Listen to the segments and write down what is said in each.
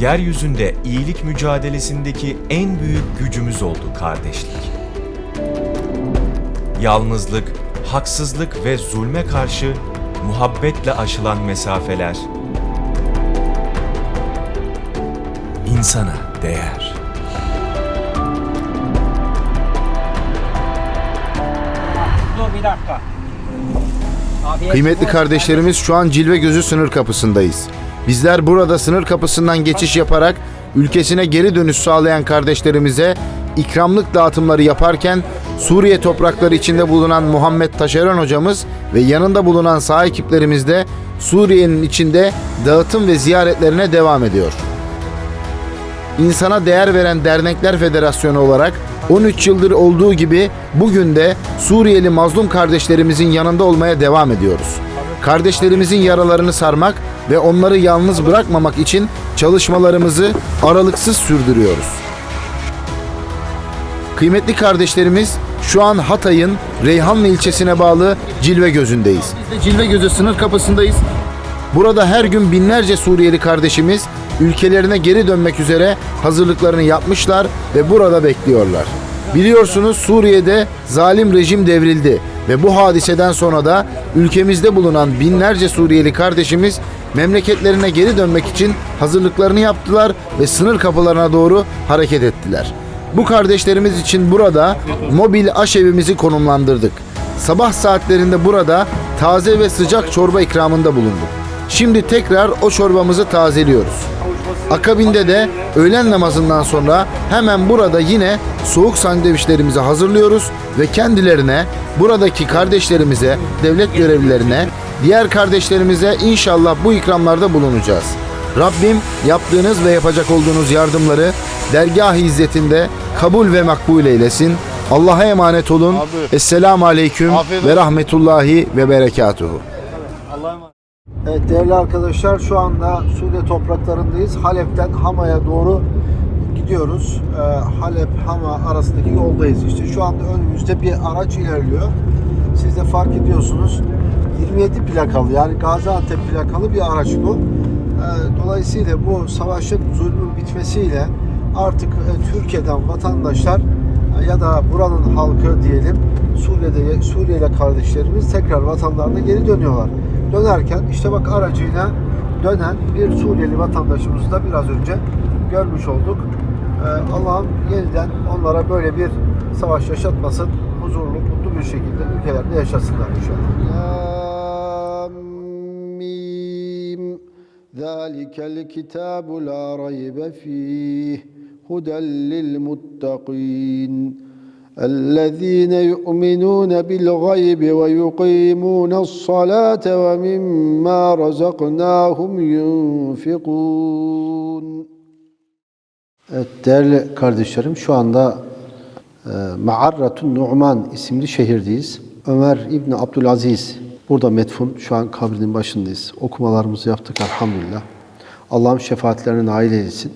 yeryüzünde iyilik mücadelesindeki en büyük gücümüz oldu kardeşlik. Yalnızlık, haksızlık ve zulme karşı muhabbetle aşılan mesafeler insana değer. Dur bir dakika. Kıymetli kardeşlerimiz şu an Cilve Gözü sınır kapısındayız. Bizler burada sınır kapısından geçiş yaparak ülkesine geri dönüş sağlayan kardeşlerimize ikramlık dağıtımları yaparken Suriye toprakları içinde bulunan Muhammed Taşeron hocamız ve yanında bulunan saha ekiplerimiz de Suriye'nin içinde dağıtım ve ziyaretlerine devam ediyor. İnsana Değer Veren Dernekler Federasyonu olarak 13 yıldır olduğu gibi bugün de Suriyeli mazlum kardeşlerimizin yanında olmaya devam ediyoruz. Kardeşlerimizin yaralarını sarmak ve onları yalnız bırakmamak için çalışmalarımızı aralıksız sürdürüyoruz. Kıymetli kardeşlerimiz şu an Hatay'ın Reyhanlı ilçesine bağlı Cilve Gözü'ndeyiz. Biz de Cilve Gözü sınır kapısındayız. Burada her gün binlerce Suriyeli kardeşimiz ülkelerine geri dönmek üzere hazırlıklarını yapmışlar ve burada bekliyorlar. Biliyorsunuz Suriye'de zalim rejim devrildi ve bu hadiseden sonra da ülkemizde bulunan binlerce Suriyeli kardeşimiz memleketlerine geri dönmek için hazırlıklarını yaptılar ve sınır kapılarına doğru hareket ettiler. Bu kardeşlerimiz için burada mobil aşevimizi konumlandırdık. Sabah saatlerinde burada taze ve sıcak çorba ikramında bulunduk. Şimdi tekrar o çorbamızı tazeliyoruz. Akabinde de öğlen namazından sonra hemen burada yine soğuk sandviçlerimizi hazırlıyoruz ve kendilerine, buradaki kardeşlerimize, devlet görevlilerine, diğer kardeşlerimize inşallah bu ikramlarda bulunacağız. Rabbim yaptığınız ve yapacak olduğunuz yardımları dergah izzetinde kabul ve makbul eylesin. Allah'a emanet olun. Esselamu Aleyküm ve Rahmetullahi ve Berekatuhu. Evet değerli arkadaşlar şu anda Suriye topraklarındayız. Halep'ten Hama'ya doğru gidiyoruz. Ee, Halep Hama arasındaki yoldayız işte. Şu anda önümüzde bir araç ilerliyor. Siz de fark ediyorsunuz. 27 plakalı yani Gaziantep plakalı bir araç bu. Ee, dolayısıyla bu savaşın zulmün bitmesiyle artık e, Türkiye'den vatandaşlar e, ya da buranın halkı diyelim Suriye'de Suriyeli kardeşlerimiz tekrar vatanlarına geri dönüyorlar dönerken işte bak aracıyla dönen bir Suriyeli vatandaşımızı da biraz önce görmüş olduk. Ee, Allah'ım yeniden onlara böyle bir savaş yaşatmasın. Huzurlu, mutlu bir şekilde ülkelerinde yaşasınlar inşallah. Yammim Zalikel kitabu la raybe fih hudel الذين يؤمنون بالغيب ويقيمون الصلاة ومما رزقناهم ينفقون Evet değerli kardeşlerim şu anda e, Ma'arratun Nu'man isimli şehirdeyiz. Ömer İbni Abdülaziz burada metfun şu an kabrinin başındayız. Okumalarımızı yaptık elhamdülillah. Allah'ım şefaatlerine nail eylesin.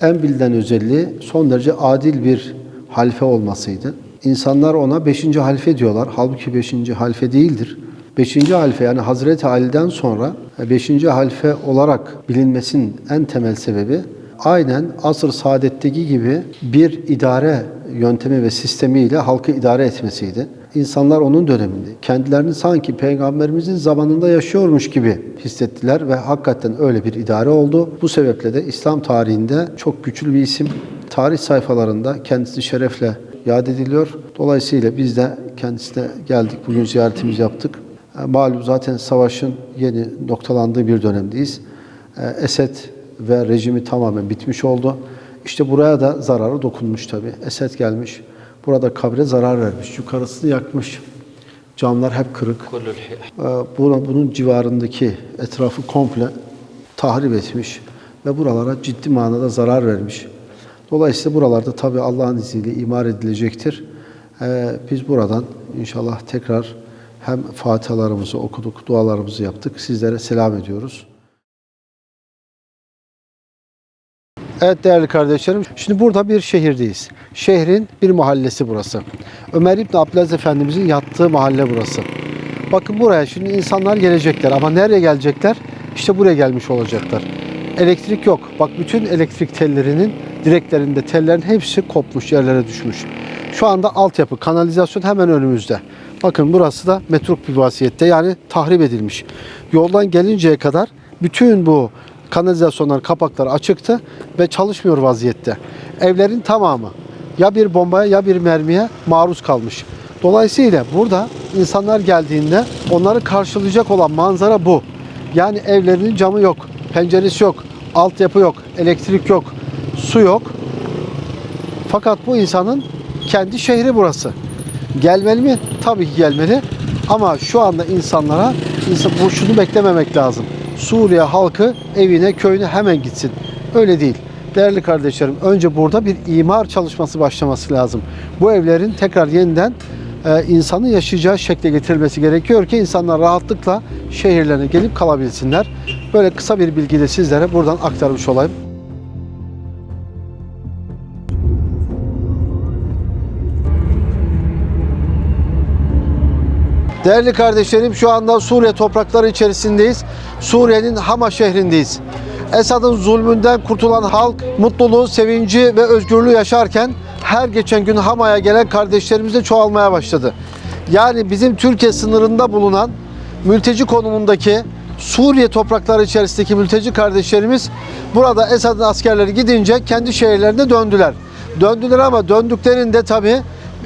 En bilinen özelliği son derece adil bir halife olmasıydı. İnsanlar ona beşinci halife diyorlar. Halbuki beşinci halife değildir. Beşinci halife yani Hazreti Ali'den sonra beşinci halife olarak bilinmesinin en temel sebebi aynen asr saadetteki gibi bir idare yöntemi ve sistemiyle halkı idare etmesiydi. İnsanlar onun döneminde kendilerini sanki peygamberimizin zamanında yaşıyormuş gibi hissettiler ve hakikaten öyle bir idare oldu. Bu sebeple de İslam tarihinde çok güçlü bir isim. Tarih sayfalarında kendisi şerefle yad ediliyor. Dolayısıyla biz de kendisine geldik, bugün ziyaretimizi yaptık. E, Malum zaten savaşın yeni noktalandığı bir dönemdeyiz. E, Esed ve rejimi tamamen bitmiş oldu. İşte buraya da zararı dokunmuş tabii. Esed gelmiş. Burada kabre zarar vermiş. Yukarısını yakmış. Camlar hep kırık. Ee, Bunun, civarındaki etrafı komple tahrip etmiş ve buralara ciddi manada zarar vermiş. Dolayısıyla buralarda tabii Allah'ın izniyle imar edilecektir. Ee, Biz buradan inşallah tekrar hem fatihalarımızı okuduk, dualarımızı yaptık. Sizlere selam ediyoruz. Evet değerli kardeşlerim, şimdi burada bir şehirdeyiz. Şehrin bir mahallesi burası. Ömer İbni Abdülaziz Efendimizin yattığı mahalle burası. Bakın buraya şimdi insanlar gelecekler ama nereye gelecekler? İşte buraya gelmiş olacaklar. Elektrik yok. Bak bütün elektrik tellerinin direklerinde tellerin hepsi kopmuş yerlere düşmüş. Şu anda altyapı, kanalizasyon hemen önümüzde. Bakın burası da metruk bir vaziyette yani tahrip edilmiş. Yoldan gelinceye kadar bütün bu kanalizasyonlar kapakları açıktı ve çalışmıyor vaziyette. Evlerin tamamı ya bir bombaya ya bir mermiye maruz kalmış. Dolayısıyla burada insanlar geldiğinde onları karşılayacak olan manzara bu. Yani evlerinin camı yok, penceresi yok, altyapı yok, elektrik yok, su yok. Fakat bu insanın kendi şehri burası. Gelmeli mi? Tabii ki gelmeli. Ama şu anda insanlara insan, bu şunu beklememek lazım. Suriye halkı evine, köyüne hemen gitsin. Öyle değil. Değerli kardeşlerim, önce burada bir imar çalışması başlaması lazım. Bu evlerin tekrar yeniden e, insanın yaşayacağı şekle getirilmesi gerekiyor ki insanlar rahatlıkla şehirlerine gelip kalabilsinler. Böyle kısa bir bilgi de sizlere buradan aktarmış olayım. Değerli kardeşlerim şu anda Suriye toprakları içerisindeyiz. Suriye'nin Hama şehrindeyiz. Esad'ın zulmünden kurtulan halk mutluluğu, sevinci ve özgürlüğü yaşarken her geçen gün Hama'ya gelen kardeşlerimiz de çoğalmaya başladı. Yani bizim Türkiye sınırında bulunan mülteci konumundaki Suriye toprakları içerisindeki mülteci kardeşlerimiz burada Esad'ın askerleri gidince kendi şehirlerine döndüler. Döndüler ama döndüklerinde tabii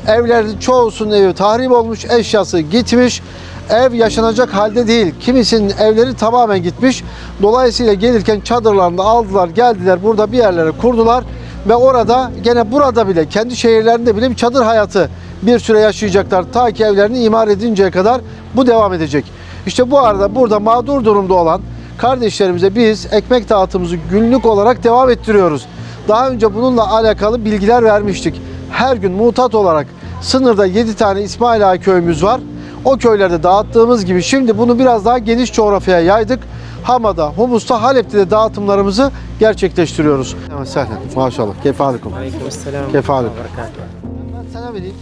evlerin çoğusunun evi tahrip olmuş, eşyası gitmiş. Ev yaşanacak halde değil. Kimisinin evleri tamamen gitmiş. Dolayısıyla gelirken çadırlarını aldılar, geldiler burada bir yerlere kurdular ve orada gene burada bile kendi şehirlerinde bile bir çadır hayatı bir süre yaşayacaklar. Ta ki evlerini imar edinceye kadar bu devam edecek. İşte bu arada burada mağdur durumda olan kardeşlerimize biz ekmek dağıtımımızı günlük olarak devam ettiriyoruz. Daha önce bununla alakalı bilgiler vermiştik. Her gün mutat olarak sınırda 7 tane İsmail Ağa köyümüz var. O köylerde dağıttığımız gibi şimdi bunu biraz daha geniş coğrafyaya yaydık. Hama'da, Humus'ta, Halep'te de dağıtımlarımızı gerçekleştiriyoruz. Evet, sahlen. Maşallah. Kefalikum. Aleykümselam. Kefalikum. Ben sana vereyim.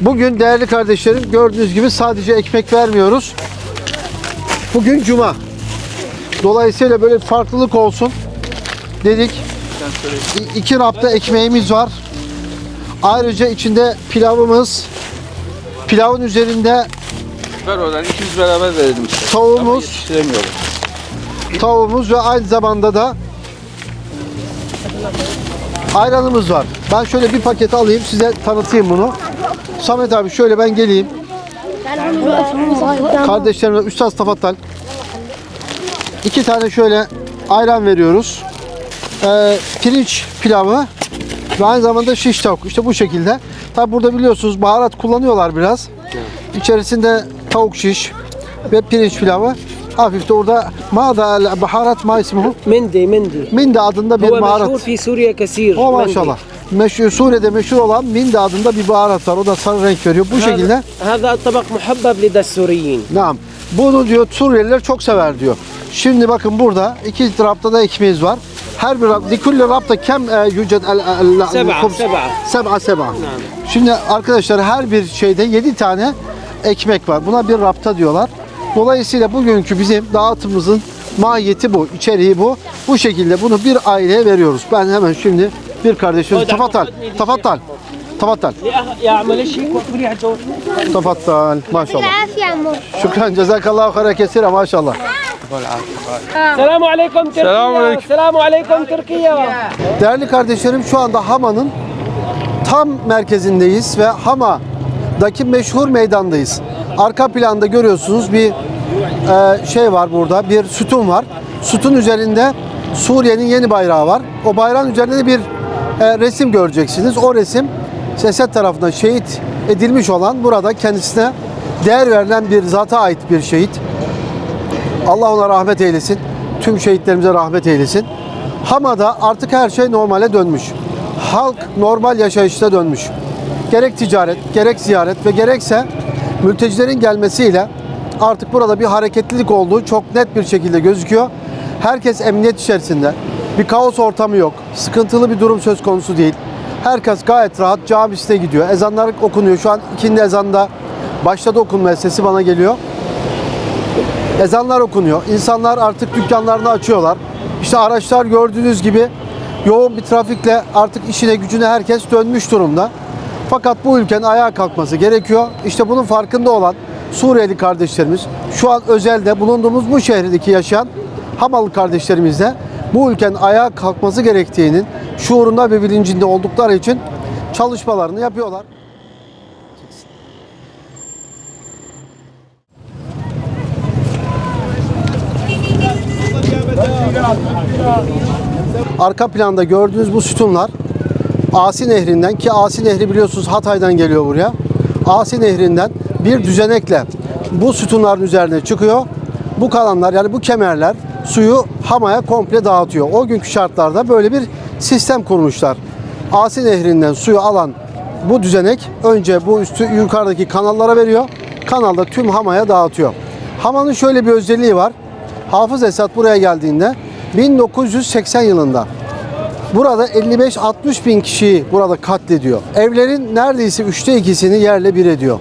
Bugün değerli kardeşlerim gördüğünüz gibi sadece ekmek vermiyoruz. Bugün cuma. Dolayısıyla böyle farklılık olsun dedik. İki rapta ekmeğimiz var. Ayrıca içinde pilavımız, pilavın üzerinde Ver oradan ikimiz beraber verelim işte. Tavuğumuz, tavuğumuz ve aynı zamanda da ayranımız var. Ben şöyle bir paket alayım size tanıtayım bunu. Samet abi şöyle ben geleyim. Kardeşlerimle Üstad Tafattal. İki tane şöyle ayran veriyoruz. Ee, pirinç pilavı ve aynı zamanda şiş tavuk. İşte bu şekilde. Tabi burada biliyorsunuz baharat kullanıyorlar biraz. İçerisinde tavuk şiş ve pirinç pilavı hafif de orada ma da baharat ma ismihu? Mendi, mendi. Mendi adında bir Huve baharat. meşhur fi Suriye kesir. O maşallah. Meşhur, Suriye'de meşhur olan Mind adında bir baharat var. O da sarı renk veriyor. Bu şekilde. Hada tabak muhabbab li Suriyin. Naam. Bunu diyor Suriyeliler çok sever diyor. Şimdi bakın burada iki tarafta da ekmeğimiz var. Her bir rab, likulli rabta kem e, yüced el seb'a seb'a seb'a. Şimdi arkadaşlar her bir şeyde yedi tane ekmek var. Buna bir rapta diyorlar. Dolayısıyla bugünkü bizim dağıtımımızın mahiyeti bu, içeriği bu. Bu şekilde bunu bir aileye veriyoruz. Ben hemen şimdi bir kardeşimiz tafattal, tafattal, tafattal, يعمل شيء وفريح جو tafattal. Maşallah. العافية عمو Şükran cezakallahu hayra kesire maşallah. السلام عليكم تركيا السلام عليكم. السلام عليكم تركيا Değerli kardeşlerim şu anda Hama'nın tam merkezindeyiz ve Hama'daki meşhur meydandayız. Arka planda görüyorsunuz bir e, şey var burada, bir sütun var. Sütun üzerinde Suriye'nin yeni bayrağı var. O bayrağın üzerinde de bir e, resim göreceksiniz. O resim Esed tarafından şehit edilmiş olan burada kendisine değer verilen bir zata ait bir şehit. Allah ona rahmet eylesin. Tüm şehitlerimize rahmet eylesin. Hama'da artık her şey normale dönmüş. Halk normal yaşayışta dönmüş. Gerek ticaret, gerek ziyaret ve gerekse mültecilerin gelmesiyle artık burada bir hareketlilik olduğu çok net bir şekilde gözüküyor. Herkes emniyet içerisinde. Bir kaos ortamı yok. Sıkıntılı bir durum söz konusu değil. Herkes gayet rahat camisine gidiyor. Ezanlar okunuyor. Şu an ikindi ezanda başladı okunmaya sesi bana geliyor. Ezanlar okunuyor. İnsanlar artık dükkanlarını açıyorlar. İşte araçlar gördüğünüz gibi yoğun bir trafikle artık işine gücüne herkes dönmüş durumda. Fakat bu ülkenin ayağa kalkması gerekiyor. İşte bunun farkında olan Suriyeli kardeşlerimiz, şu an özelde bulunduğumuz bu şehirdeki yaşayan Hamalı kardeşlerimiz de bu ülkenin ayağa kalkması gerektiğinin şuurunda ve bilincinde oldukları için çalışmalarını yapıyorlar. Arka planda gördüğünüz bu sütunlar Asi Nehri'nden ki Asi Nehri biliyorsunuz Hatay'dan geliyor buraya. Asi Nehri'nden bir düzenekle bu sütunların üzerine çıkıyor. Bu kalanlar yani bu kemerler suyu Hama'ya komple dağıtıyor. O günkü şartlarda böyle bir sistem kurmuşlar. Asi Nehri'nden suyu alan bu düzenek önce bu üstü yukarıdaki kanallara veriyor. Kanalda tüm Hama'ya dağıtıyor. Hama'nın şöyle bir özelliği var. Hafız Esat buraya geldiğinde 1980 yılında Burada 55-60 bin kişiyi burada katlediyor. Evlerin neredeyse üçte ikisini yerle bir ediyor.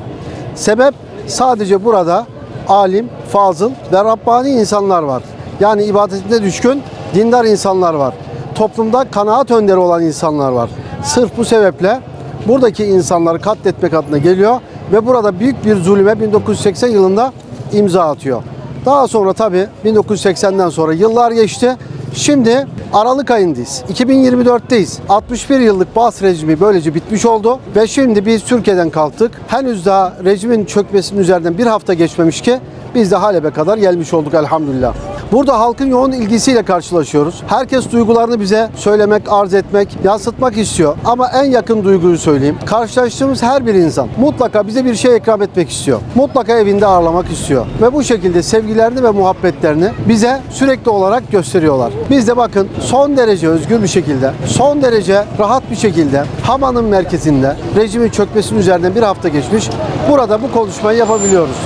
Sebep sadece burada alim, fazıl ve Rabbani insanlar var. Yani ibadetine düşkün, dindar insanlar var. Toplumda kanaat önderi olan insanlar var. Sırf bu sebeple buradaki insanları katletmek adına geliyor ve burada büyük bir zulüme 1980 yılında imza atıyor. Daha sonra tabii 1980'den sonra yıllar geçti. Şimdi Aralık ayındayız. 2024'teyiz. 61 yıllık Bas rejimi böylece bitmiş oldu ve şimdi biz Türkiye'den kalktık. Henüz daha rejimin çökmesinin üzerinden bir hafta geçmemiş ki biz de Halep'e kadar gelmiş olduk elhamdülillah. Burada halkın yoğun ilgisiyle karşılaşıyoruz. Herkes duygularını bize söylemek, arz etmek, yansıtmak istiyor. Ama en yakın duyguyu söyleyeyim. Karşılaştığımız her bir insan mutlaka bize bir şey ikram etmek istiyor. Mutlaka evinde ağırlamak istiyor. Ve bu şekilde sevgilerini ve muhabbetlerini bize sürekli olarak gösteriyorlar. Biz de bakın son derece özgür bir şekilde, son derece rahat bir şekilde Hama'nın merkezinde rejimin çökmesinin üzerinden bir hafta geçmiş. Burada bu konuşmayı yapabiliyoruz.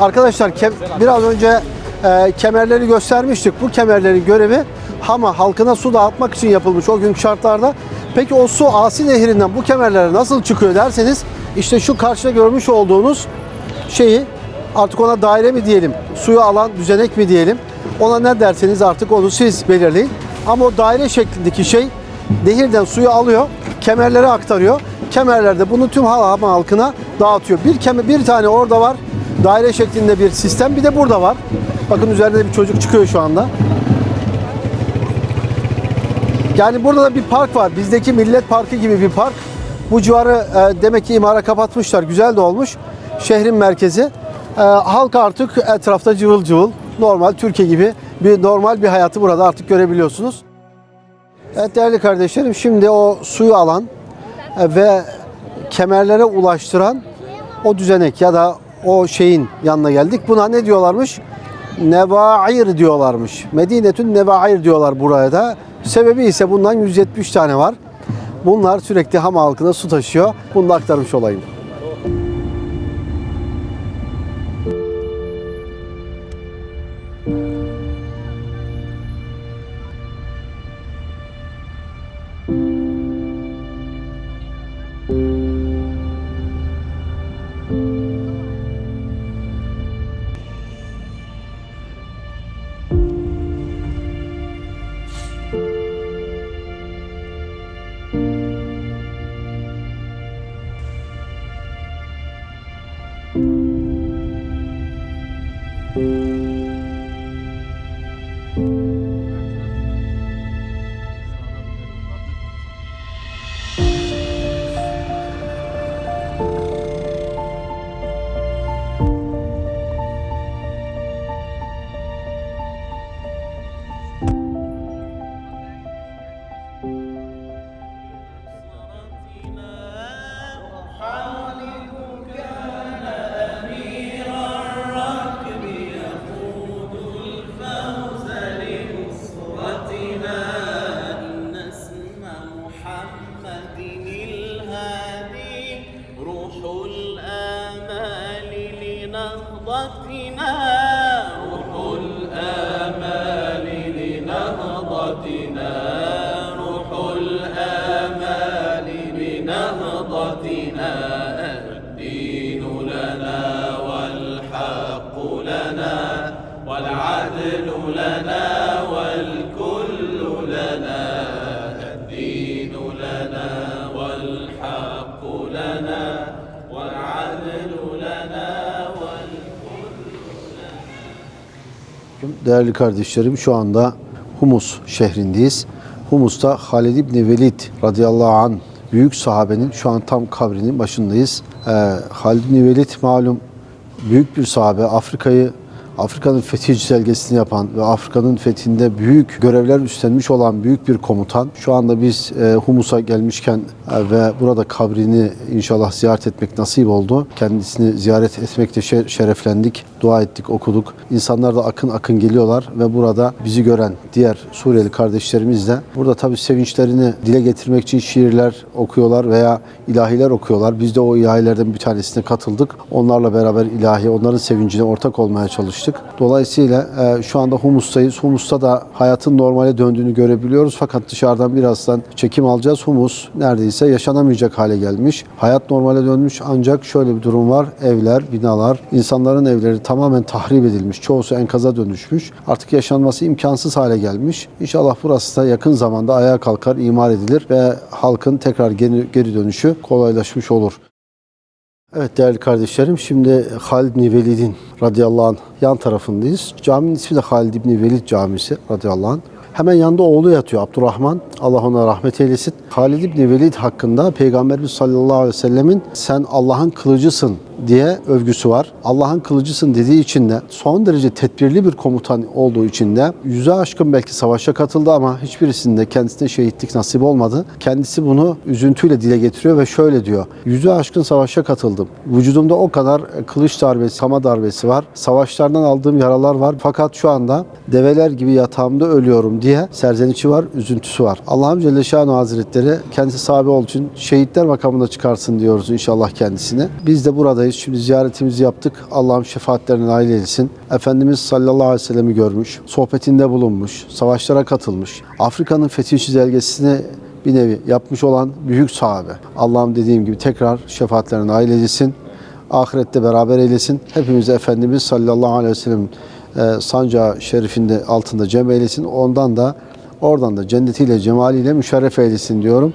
Arkadaşlar kem- biraz önce e, kemerleri göstermiştik. Bu kemerlerin görevi Hama halkına su dağıtmak için yapılmış o günkü şartlarda. Peki o su Asi Nehri'nden bu kemerlere nasıl çıkıyor derseniz işte şu karşıda görmüş olduğunuz şeyi artık ona daire mi diyelim, suyu alan düzenek mi diyelim. Ona ne derseniz artık onu siz belirleyin. Ama o daire şeklindeki şey nehirden suyu alıyor, kemerlere aktarıyor. Kemerlerde bunu tüm Hama halkına dağıtıyor. Bir kemer, bir tane orada var. Daire şeklinde bir sistem. Bir de burada var. Bakın üzerinde bir çocuk çıkıyor şu anda. Yani burada da bir park var. Bizdeki Millet Parkı gibi bir park. Bu civarı e, demek ki imara kapatmışlar. Güzel de olmuş. Şehrin merkezi. E, halk artık etrafta cıvıl cıvıl. Normal Türkiye gibi bir normal bir hayatı burada artık görebiliyorsunuz. Evet değerli kardeşlerim şimdi o suyu alan e, ve kemerlere ulaştıran o düzenek ya da o şeyin yanına geldik. Buna ne diyorlarmış? Nevair diyorlarmış. Medinetün Nevair diyorlar buraya da. Sebebi ise bundan 170 tane var. Bunlar sürekli Hama halkına su taşıyor. Bunu da aktarmış olayım. Değerli kardeşlerim şu anda Humus şehrindeyiz. Humus'ta Halid İbni Velid radıyallahu an büyük sahabenin şu an tam kabrinin başındayız. Ee, Halid İbni Velid malum büyük bir sahabe. Afrika'yı Afrika'nın fethi çizelgesini yapan ve Afrika'nın fethinde büyük görevler üstlenmiş olan büyük bir komutan. Şu anda biz e, Humus'a gelmişken e, ve burada kabrini inşallah ziyaret etmek nasip oldu. Kendisini ziyaret etmekte şe- şereflendik, dua ettik, okuduk. İnsanlar da akın akın geliyorlar ve burada bizi gören diğer Suriyeli kardeşlerimiz de burada tabii sevinçlerini dile getirmek için şiirler okuyorlar veya ilahiler okuyorlar. Biz de o ilahilerden bir tanesine katıldık. Onlarla beraber ilahi, onların sevincine ortak olmaya çalıştık. Dolayısıyla e, şu anda Humus'tayız. Humus'ta da hayatın normale döndüğünü görebiliyoruz. Fakat dışarıdan birazdan çekim alacağız. Humus neredeyse yaşanamayacak hale gelmiş. Hayat normale dönmüş ancak şöyle bir durum var. Evler, binalar, insanların evleri tamamen tahrip edilmiş. Çoğusu enkaza dönüşmüş. Artık yaşanması imkansız hale gelmiş. İnşallah burası da yakın zamanda ayağa kalkar, imar edilir ve halkın tekrar geri, geri dönüşü kolaylaşmış olur. Evet değerli kardeşlerim şimdi Halid bin Velid'in radıyallahu anh yan tarafındayız. Caminin ismi de Halid bin Velid Camisi radıyallahu anh. Hemen yanında oğlu yatıyor Abdurrahman. Allah ona rahmet eylesin. Halid bin Velid hakkında Peygamberimiz sallallahu aleyhi ve sellemin sen Allah'ın kılıcısın diye övgüsü var. Allah'ın kılıcısın dediği için de son derece tedbirli bir komutan olduğu için de yüze aşkın belki savaşa katıldı ama hiçbirisinde kendisine şehitlik nasip olmadı. Kendisi bunu üzüntüyle dile getiriyor ve şöyle diyor. Yüze aşkın savaşa katıldım. Vücudumda o kadar kılıç darbesi, sama darbesi var. Savaşlardan aldığım yaralar var. Fakat şu anda develer gibi yatağımda ölüyorum diye serzenişi var, üzüntüsü var. Allah'ım Celle Şanuhu Hazretleri kendisi sahibi olduğu için şehitler makamında çıkarsın diyoruz inşallah kendisine. Biz de buradayız. Şimdi ziyaretimizi yaptık. Allah'ım şefaatlerine nail eylesin. Efendimiz sallallahu aleyhi ve sellem'i görmüş, sohbetinde bulunmuş, savaşlara katılmış. Afrika'nın fethi çizelgesini bir nevi yapmış olan büyük sahabe. Allah'ım dediğim gibi tekrar şefaatlerine nail eylesin. Ahirette beraber eylesin. Hepimizi Efendimiz sallallahu aleyhi ve sellem e, sancağı şerifinde altında cem eylesin. Ondan da oradan da cennetiyle, cemaliyle müşerref eylesin diyorum.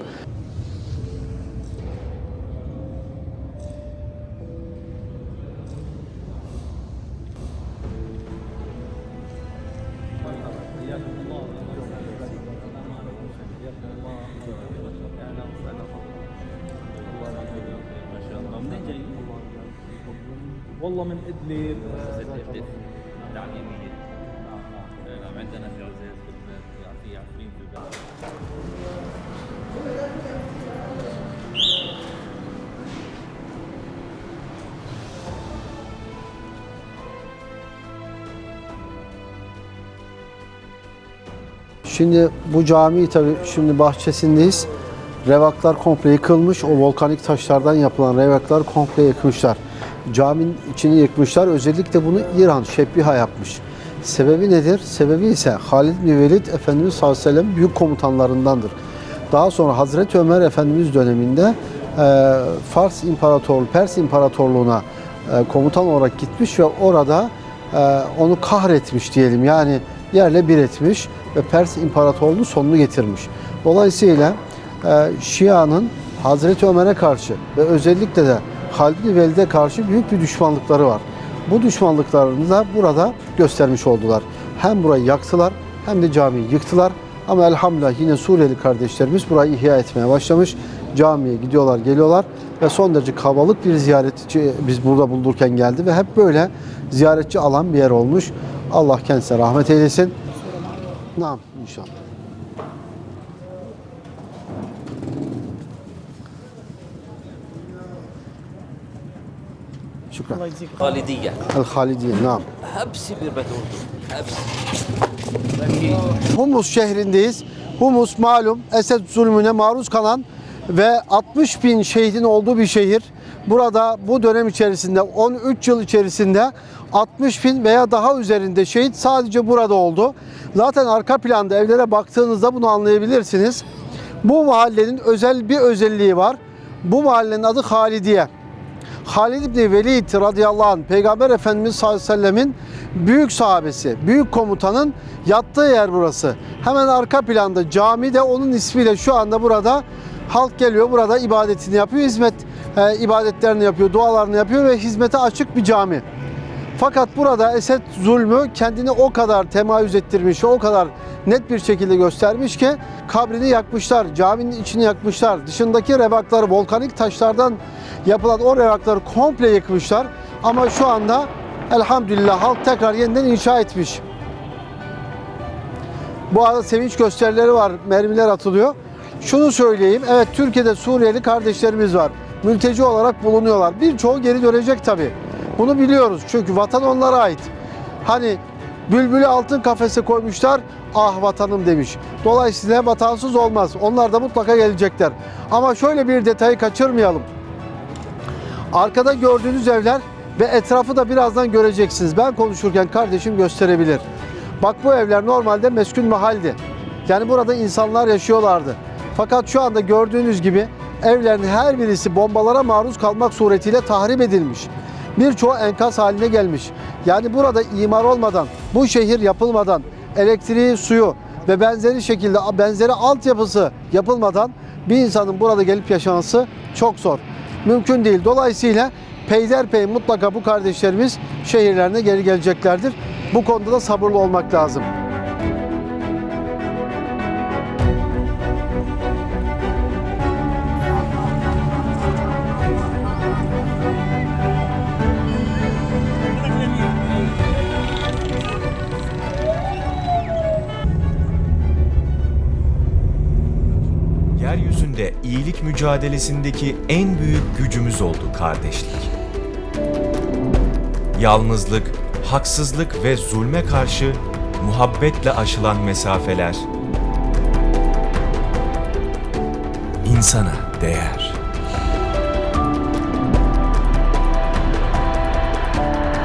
Şimdi bu cami tabii şimdi bahçesindeyiz. Revaklar komple yıkılmış. O volkanik taşlardan yapılan revaklar komple yıkmışlar. Caminin içini yıkmışlar. Özellikle bunu İran Şebbiha yapmış. Sebebi nedir? Sebebi ise Halid bin Velid Efendimiz sallallahu aleyhi ve sellem büyük komutanlarındandır. Daha sonra Hazreti Ömer Efendimiz döneminde e, Fars İmparatorluğu, Pers İmparatorluğu'na e, komutan olarak gitmiş ve orada e, onu kahretmiş diyelim. Yani yerle bir etmiş ve Pers İmparatorluğu sonunu getirmiş. Dolayısıyla e, Şia'nın Hazreti Ömer'e karşı ve özellikle de Halid bin Velid'e karşı büyük bir düşmanlıkları var. Bu düşmanlıklarını da burada göstermiş oldular. Hem burayı yaktılar hem de camiyi yıktılar. Ama elhamdülillah yine Suriyeli kardeşlerimiz burayı ihya etmeye başlamış. Camiye gidiyorlar, geliyorlar ve son derece kalabalık bir ziyaretçi biz burada bulunurken geldi ve hep böyle ziyaretçi alan bir yer olmuş. Allah kendisine rahmet eylesin. Naam inşallah. Şükran. خالديه El Halidiye, naam. حبسي بيربة اردن حبسي Humus şehrindeyiz. Humus malum Esed zulmüne maruz kalan ve 60 bin şehidin olduğu bir şehir. Burada bu dönem içerisinde 13 yıl içerisinde 60 bin veya daha üzerinde şehit sadece burada oldu. Zaten arka planda evlere baktığınızda bunu anlayabilirsiniz. Bu mahallenin özel bir özelliği var. Bu mahallenin adı Halidiye. Halid İbni Velid radıyallahu anh Peygamber Efendimiz sallallahu aleyhi ve sellemin büyük sahabesi, büyük komutanın yattığı yer burası. Hemen arka planda cami de onun ismiyle şu anda burada halk geliyor burada ibadetini yapıyor, hizmet e, ibadetlerini yapıyor, dualarını yapıyor ve hizmete açık bir cami. Fakat burada Esed zulmü kendini o kadar temayüz ettirmiş, o kadar net bir şekilde göstermiş ki kabrini yakmışlar, caminin içini yakmışlar. Dışındaki revakları, volkanik taşlardan yapılan o revakları komple yıkmışlar. Ama şu anda elhamdülillah halk tekrar yeniden inşa etmiş. Bu arada sevinç gösterileri var, mermiler atılıyor. Şunu söyleyeyim, evet Türkiye'de Suriyeli kardeşlerimiz var. Mülteci olarak bulunuyorlar. Birçoğu geri dönecek tabii. Bunu biliyoruz çünkü vatan onlara ait. Hani bülbülü altın kafese koymuşlar, ah vatanım demiş. Dolayısıyla vatansız olmaz. Onlar da mutlaka gelecekler. Ama şöyle bir detayı kaçırmayalım. Arkada gördüğünüz evler ve etrafı da birazdan göreceksiniz. Ben konuşurken kardeşim gösterebilir. Bak bu evler normalde meskun mahaldi. Yani burada insanlar yaşıyorlardı. Fakat şu anda gördüğünüz gibi evlerin her birisi bombalara maruz kalmak suretiyle tahrip edilmiş. Birçoğu enkaz haline gelmiş. Yani burada imar olmadan, bu şehir yapılmadan, elektriği, suyu ve benzeri şekilde benzeri altyapısı yapılmadan bir insanın burada gelip yaşaması çok zor. Mümkün değil. Dolayısıyla peyderpey mutlaka bu kardeşlerimiz şehirlerine geri geleceklerdir. Bu konuda da sabırlı olmak lazım. Yeryüzünde iyilik mücadelesindeki en büyük gücümüz oldu kardeşlik. Yalnızlık, haksızlık ve zulme karşı muhabbetle aşılan mesafeler insana değer.